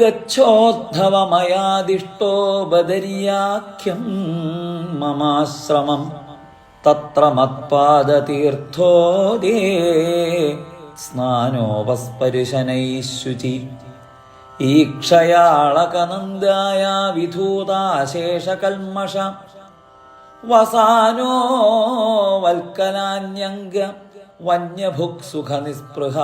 ഗച്ഛോദ്ധവമയാദിഷ്ടോ ബദരിയാഖ്യം മമാശ്രമം തത്ര മത്പാദതീർത്ഥോദേ സ്നാനോപസ്പരുശനൈശുചി. ഈക്ഷയാളകനന്ദായ വിധൂതാശേഷകൽമഷ വസാനോ വൽക്കലാന്യംഗ വന്യഭുക്സുഖനിസ്പൃഹ.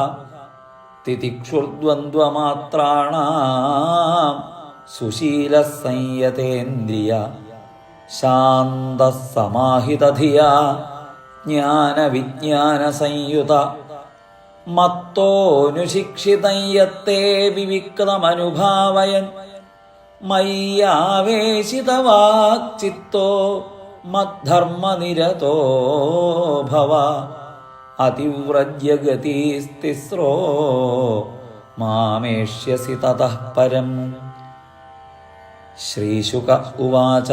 തിതിക്ഷുർദ്വന്ദ്വമാത്രാണാം സുശീലസംയതേന്ദ്രിയ ശാന്തസമാഹിതധിയ ജ്ഞാനവിജ്ഞാനസംയുത സംയുത മത്തോനുശിക്ഷിതയത്തെ വിവിക്തമനുഭാവയൻ മയ്യാവേശിതവാക്ചിത്തോ മദ്ധർമ്മനിരതോ ഭവ അതിവ്രജ്യഗതീസ്തിസ്രോ മാമേഷ്യസി തതഃ പരം. ശ്രീശുക ഉവാച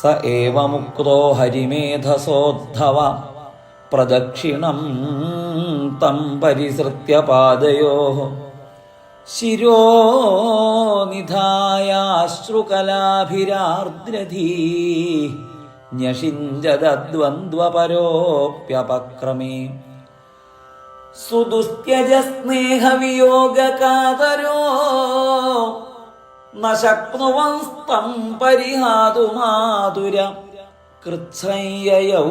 സ ഏവ മുക്തോ ഹരിമേധസോദ്ധവ പ്രദക്ഷിണം തം പരിസൃത്യ പാദയോ ശിരോ നിധായാശ്രുകലാഭിരാർദ്രധീ ന്യഷിഞ്ചദ്വന്ദ്വപരോപ്യപക്രമേ സുദുസ്ത്യജസ്നേഹവിയോഗകാതരോ ന ശക്നുവസ്തം പരിഹാതുമാതുര കൃച്ഛയ്യയൗ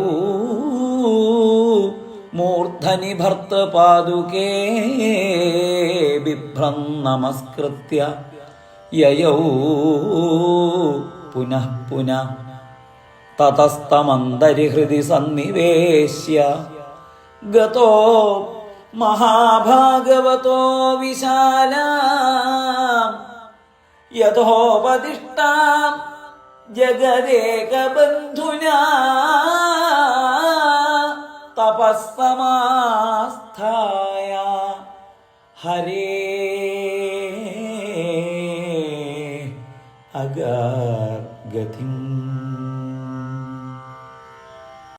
മൂർധനി ഭർത്ത ഭർത്തപാദുകേ ബിഭ്രം നമസ്കൃത്യ യയൗ പുനഃ പുനഃ തതസ്തമന്തരിഹൃദി സന്നിവേശ്യ. ഗതോ മഹാഭാഗവതോ വിശാല. യഥോപദിഷ്ടാം ജഗദേകബന്ധുനാ. തപസ്സമാസ്ഥായ. ഹരേ. അഗാർഗതിം